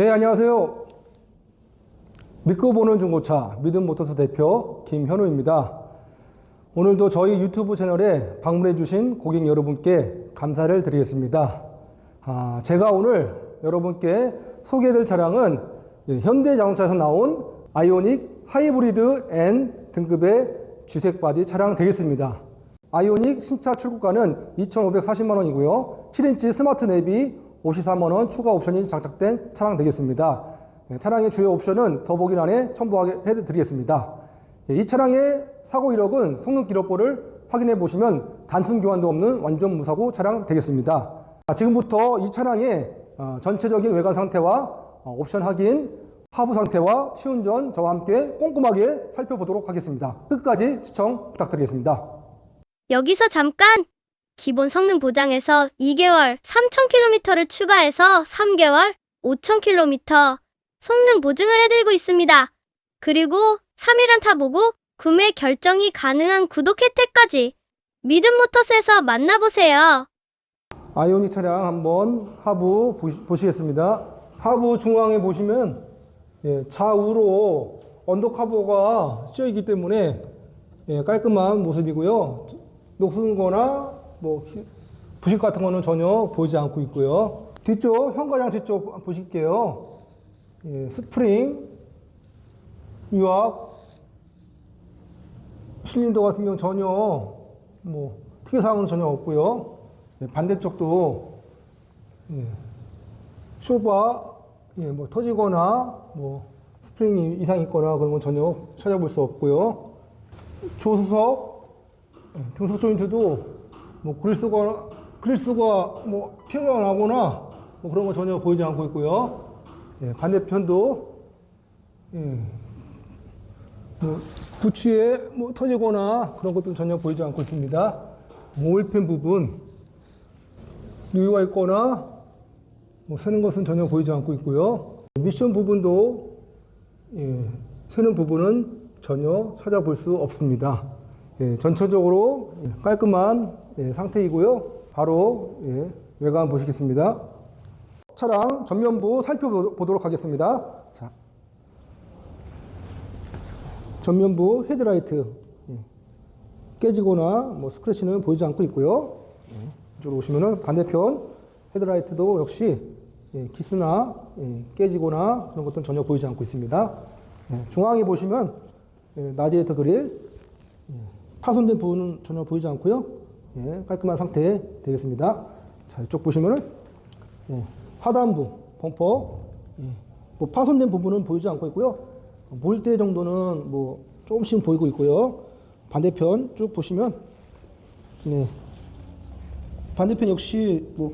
네, 안녕하세요. 믿고 보는 중고차 믿음 모터스 대표 김현우입니다. 오늘도 저희 유튜브 채널에 방문해 주신 고객 여러분께 감사를 드리겠습니다. 아, 제가 오늘 여러분께 소개해드릴 차량은 예, 현대자동차에서 나온 아이오닉 하이브리드 N 등급의 주색 바디 차량 되겠습니다. 아이오닉 신차 출고가는 2,540만 원이고요. 7인치 스마트 내비 54만 원 추가 옵션이 장착된 차량 되겠습니다. 예, 차량의 주요 옵션은 더보기란에 첨부하게 해드리겠습니다. 예, 이 차량의 사고 이력은 성능 기록부를 확인해 보시면 단순 교환도 없는 완전 무사고 차량 되겠습니다. 자, 지금부터 이 차량의 어, 전체적인 외관 상태와 어, 옵션 확인, 하부 상태와 시운전 저와 함께 꼼꼼하게 살펴보도록 하겠습니다. 끝까지 시청 부탁드리겠습니다. 여기서 잠깐! 기본 성능 보장에서 2개월 3,000km를 추가해서 3개월 5,000km 성능 보증을 해드리고 있습니다. 그리고 3일 안 타 보고 구매 결정이 가능한 구독 혜택까지 믿음 모터스에서 만나보세요. 아이오닉 차량 한번 하부 보시, 보시겠습니다. 하부 중앙에 보시면 예, 좌우로 언더카버가 씌어 있기 때문에 예, 깔끔한 모습이고요. 녹슨 거나 뭐 히- 부식 같은 거는 전혀 보이지 않고 있고요. 뒤쪽 현관장치 쪽 보실게요. 예, 스프링 유압 실린더 같은 경우 전혀 뭐 특이사항은 전혀 없고요. 예, 반대쪽도 예, 쇼바 예, 뭐 터지거나 뭐 스프링이 이상 있거나 그런 건 전혀 찾아볼 수 없고요. 조수석 예, 등속 조인트도 뭐 그릴스가 그릴스가 뭐 튀어나오거나 뭐 그런 건 전혀 보이지 않고 있고요. 예, 반대편도 예, 뭐 부치에 뭐 터지거나 그런 것도 전혀 보이지 않고 있습니다. 모일팬 부분 누유가 있거나 뭐 새는 것은 전혀 보이지 않고 있고요. 미션 부분도 예, 새는 부분은 전혀 찾아볼 수 없습니다. 예, 전체적으로 깔끔한 예, 상태이고요. 바로 예, 외관 보시겠습니다. 차량 전면부 살펴보도록 하겠습니다. 자, 전면부 헤드라이트 예, 깨지거나 뭐 스크래치는 보이지 않고 있고요. 예, 이쪽으로 오시면은 반대편 헤드라이트도 역시 예, 기스나 예, 깨지거나 그런 것들은 전혀 보이지 않고 있습니다. 예, 중앙에 보시면 예, 나지에터 그릴 예, 파손된 부분은 전혀 보이지 않고요. 예, 깔끔한 상태 되겠습니다. 자, 이쪽 보시면은 예, 하단부 범퍼 예, 뭐 파손된 부분은 보이지 않고 있고요. 몰대 정도는 뭐 조금씩 보이고 있고요. 반대편 쭉 보시면 네. 반대편 역시 뭐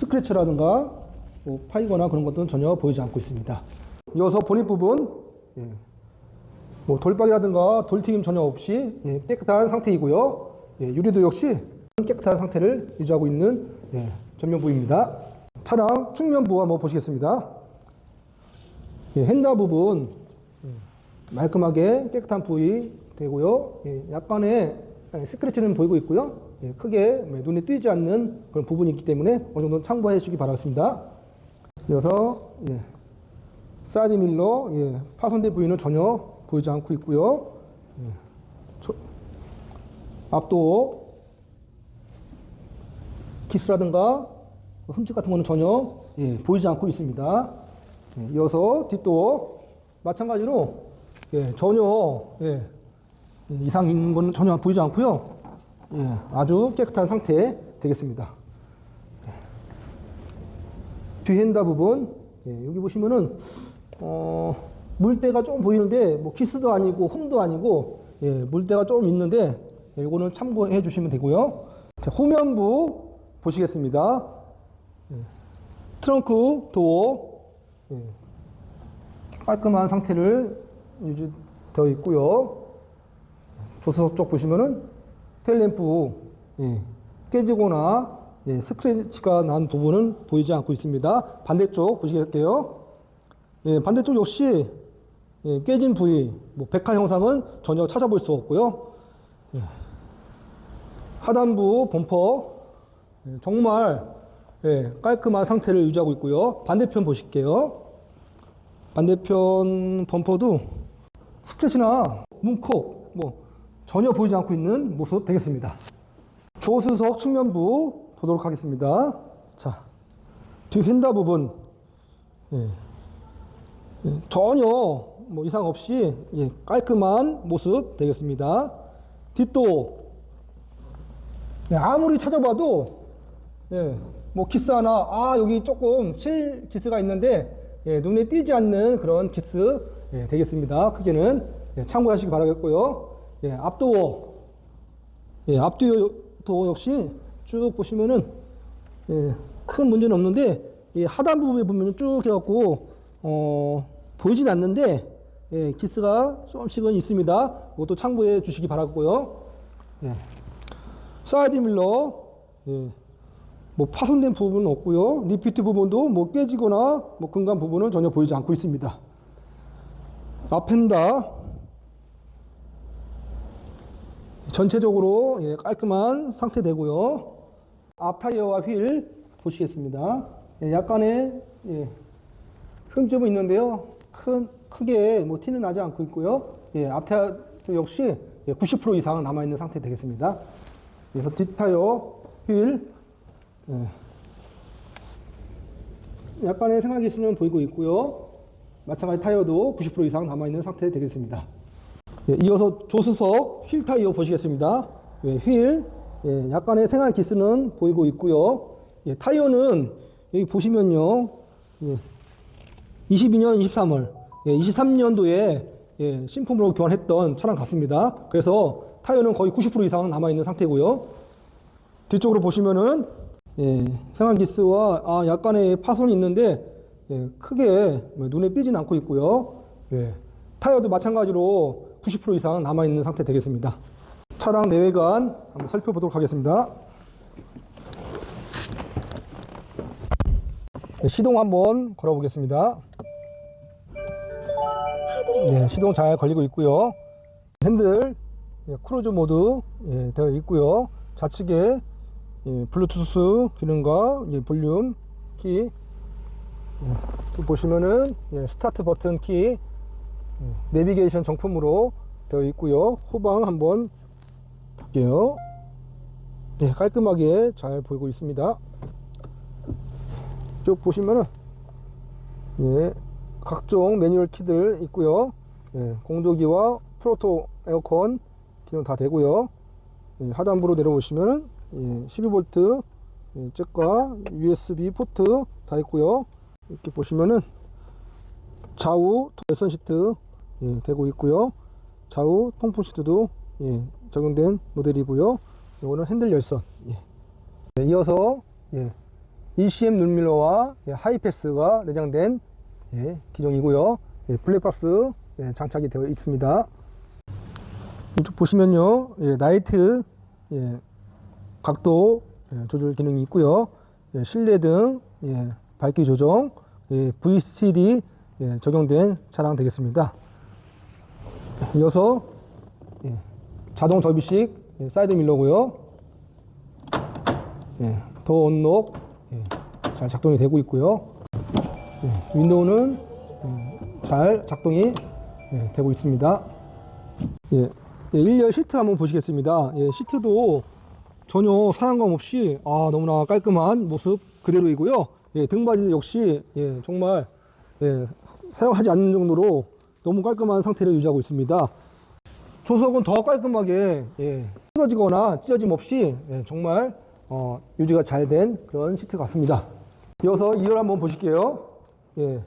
스크래치라든가 뭐 파이거나 그런 것들은 전혀 보이지 않고 있습니다. 이어서 본입 부분 예. 뭐 돌박이라든가 돌튀김 전혀 없이 예, 깨끗한 상태이고요. 예, 유리도 역시 깨끗한 상태를 유지하고 있는 예, 전면부입니다. 차량 측면부 한번 보시겠습니다. 예, 핸다 부분 예, 말끔하게 깨끗한 부위 되고요. 예, 약간의 예, 스크래치는 보이고 있고요. 예, 크게 예, 눈에 띄지 않는 그런 부분이 있기 때문에 어느 정도 참고해 주시기 바랍니다. 이어서 예, 사이드 밀러 예, 파손된 부위는 전혀 보이지 않고 있고요. 앞도 기스라든가 흠집 같은 거는 전혀 예, 보이지 않고 있습니다. 예, 이어서 뒷도 마찬가지로 예, 전혀 예, 예, 이상 있는 건 전혀 보이지 않고요. 예, 아주 깨끗한 상태 되겠습니다. 예. 뒤핸다 부분 예, 여기 보시면은 어, 물때가 좀 보이는데 뭐 키스도 아니고 홈도 아니고 예, 물때가 좀 있는데 예, 이거는 참고해 주시면 되고요. 자, 후면부 보시겠습니다. 예, 트렁크 도어 예, 깔끔한 상태를 유지되어 있고요. 조수석 쪽 보시면은 테일램프 예, 깨지거나 예, 스크래치가 난 부분은 보이지 않고 있습니다. 반대쪽 보시겠게요. 예, 반대쪽 역시 예, 깨진 부위, 뭐 백화 형상은 전혀 찾아볼 수 없고요. 예. 하단부 범퍼 예, 정말 예, 깔끔한 상태를 유지하고 있고요. 반대편 보실게요. 반대편 범퍼도 스크래치나 문콕 뭐 전혀 보이지 않고 있는 모습 되겠습니다. 조수석 측면부 보도록 하겠습니다. 자, 뒤 휀다 부분 예. 예, 전혀 뭐 이상 없이 예, 깔끔한 모습 되겠습니다. 뒷도 예, 아무리 찾아봐도 예, 뭐 기스 하나 아 여기 조금 실 기스가 있는데 예, 눈에 띄지 않는 그런 기스 예, 되겠습니다. 크게는 예, 참고하시기 바라겠고요. 예, 앞도어 예, 앞뒤도 역시 쭉 보시면은 예, 큰 문제는 없는데 이 하단 부분에 보면 쭉 해갖고 어, 보이진 않는데 예, 기스가 조금씩은 있습니다. 이것도 참고해 주시기 바라고요. 예. 사이드 밀러 예. 뭐 파손된 부분은 없고요. 리피트 부분도 뭐 깨지거나 뭐 금간 부분은 전혀 보이지 않고 있습니다. 앞펜다 전체적으로 예, 깔끔한 상태 되고요. 앞 타이어와 휠 보시겠습니다. 예, 약간의 예, 흠집은 있는데요. 큰 크게 뭐 티는 나지 않고 있고요. 예, 앞 타이어도 역시 예, 90% 이상 남아 있는 상태 되겠습니다. 그래서 뒷 타이어 휠 예, 약간의 생활 기수는 보이고 있고요. 마찬가지 타이어도 90% 이상 남아 있는 상태 되겠습니다. 예, 이어서 조수석 휠 타이어 보시겠습니다. 예, 휠 예, 약간의 생활 기스는 보이고 있고요. 예, 타이어는 여기 보시면요. 예, 22년 23월, 예, 23년도에 예, 신품으로 교환했던 차량 같습니다. 그래서 타이어는 거의 90% 이상 남아 있는 상태고요. 뒤쪽으로 보시면은 예, 생활 기스와 아, 약간의 파손이 있는데 예, 크게 뭐 눈에 띄진 않고 있고요. 예, 타이어도 마찬가지로 90% 이상 남아 있는 상태 되겠습니다. 차량 내외관 한번 살펴보도록 하겠습니다. 네, 시동 한번 걸어보겠습니다. 네, 시동 잘 걸리고 있고요. 핸들 예, 크루즈 모드 예, 되어 있고요. 좌측에 예, 블루투스 기능과 예, 볼륨 키 예, 또 보시면은 예, 스타트 버튼 키 예, 내비게이션 정품으로 되어 있고요. 후방 한번 볼게요. 네, 깔끔하게 잘 보이고 있습니다. 쭉 보시면은 예, 각종 매뉴얼 키들 있고요. 예, 공조기와 프로토 에어컨 기능 다 되고요. 예, 하단부로 내려보시면은 예, 12V 예, 잭과 USB 포트 다 있고요. 이렇게 보시면은 좌우 열선 시트 예, 되고 있고요. 좌우 통풍 시트도 예, 적용된 모델이고요. 이거는 핸들 열선. 예. 네, 이어서 예, ECM 눈밀러와 예, 하이패스가 내장된 예, 기종이고요. 예, 블랙박스 예, 장착이 되어 있습니다. 이쪽 보시면요, 예, 나이트 예, 각도 예, 조절 기능이 있고요. 예, 실내 등 예, 밝기 조정, 예, VCD 예, 적용된 차량 되겠습니다. 이어서 예, 자동 접이식 예, 사이드 밀러고요. 예, 도어 언록 예, 잘 작동이 되고 있고요. 예, 윈도우는 예, 잘 작동이 예, 되고 있습니다. 예, 예, 1열 시트 한번 보시겠습니다. 예, 시트도 전혀 사양감 없이 아, 너무나 깔끔한 모습 그대로이고요. 예, 등받이 역시 예, 정말 예, 사용하지 않는 정도로 너무 깔끔한 상태를 유지하고 있습니다. 조석은 더 깔끔하게 예, 찢어지거나 찢어짐 없이 예, 정말 어, 유지가 잘 된 그런 시트 같습니다. 이어서 2열 한번 보실게요. 예,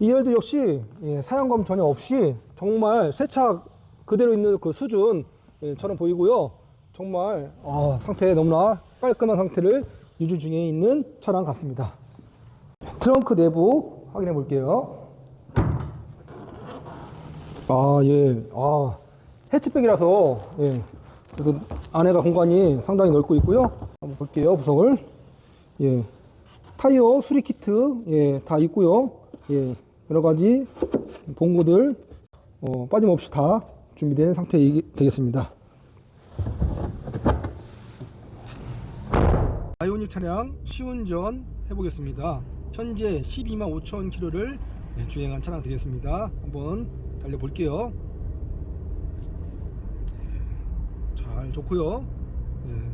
2열도 역시 예, 사용감 전혀 없이 정말 세차 그대로 있는 그 수준처럼 보이고요. 정말 아, 상태 너무나 깔끔한 상태를 유지 중에 있는 차량 같습니다. 트렁크 내부 확인해 볼게요. 아, 예. 아, 해치백이라서, 예. 그래도 안에가 공간이 상당히 넓고 있고요. 한번 볼게요, 구석을. 예. 타이어 수리 키트, 예, 다 있고요. 예. 여러 가지 봉고들 어, 빠짐없이 다 준비된 상태 되겠습니다. 아이오닉 차량 시운전 해보겠습니다. 현재 12만 5천 킬로를 네, 주행한 차량 되겠습니다. 한번 달려볼게요. 네, 잘 좋고요. 네.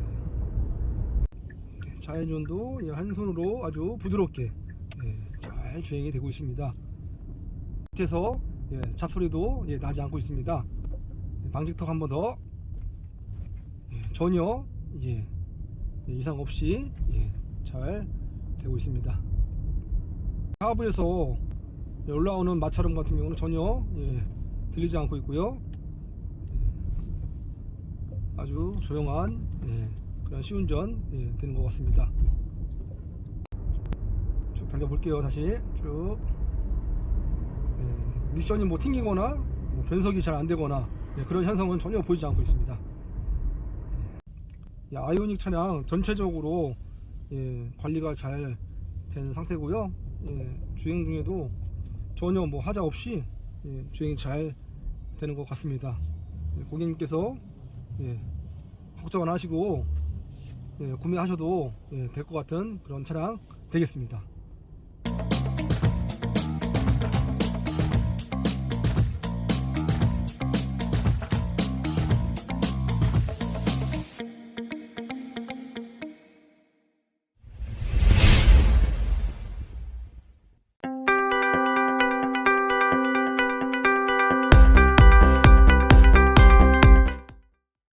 좌회전도 예, 한 손으로 아주 부드럽게 예, 잘 주행이 되고 있습니다. 밑에서 예, 잡소리도 예, 나지 않고 있습니다. 예, 방직턱 한 번 더. 예, 전혀 예, 예, 이상 없이 예, 잘 되고 있습니다. 하부에서 예, 올라오는 마찰음 같은 경우는 전혀 예, 들리지 않고 있고요. 예, 아주 조용한 예, 그런 시운전 예, 되는 것 같습니다. 쭉 달려볼게요. 다시 쭉 예, 미션이 뭐 튕기거나 뭐 변속이 잘 안 되거나 예, 그런 현상은 전혀 보이지 않고 있습니다. 예, 아이오닉 차량 전체적으로 예, 관리가 잘 된 상태고요. 예, 주행 중에도 전혀 뭐 하자 없이 예, 주행이 잘 되는 것 같습니다. 예, 고객님께서 예, 걱정 안 하시고 예, 구매하셔도 될것 같은 그런 차량 되겠습니다.